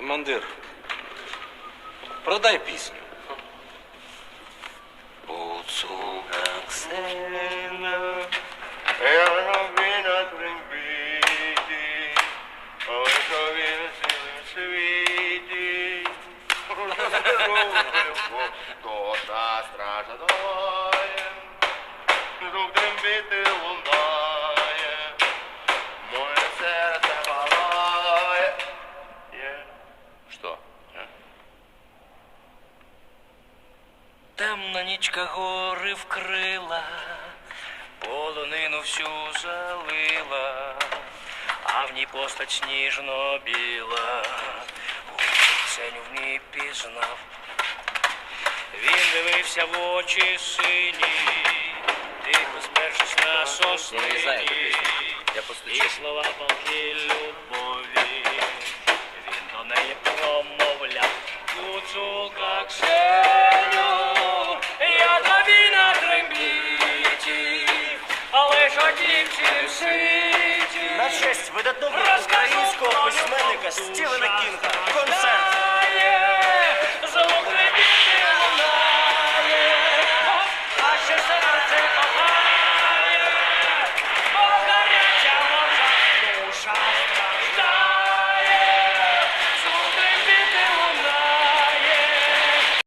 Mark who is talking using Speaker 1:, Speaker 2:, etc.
Speaker 1: Командир, продай пісню. Гуцулка Ксена.
Speaker 2: Я робі на трембіті, Олешові на цілим світі. Та стража долає, Звук трембіти лунає,
Speaker 3: Темна нічка гори вкрила, полонину всю залила, а в ній постать сніжно біла, Ксеню в ній пізнав. Він дивився в очі сині, тихо спершись на сосни.
Speaker 1: Я
Speaker 3: І слова палки любові, він до неї промовляв, Гуцулка Ксеню,
Speaker 4: видатного українського письменника Стівена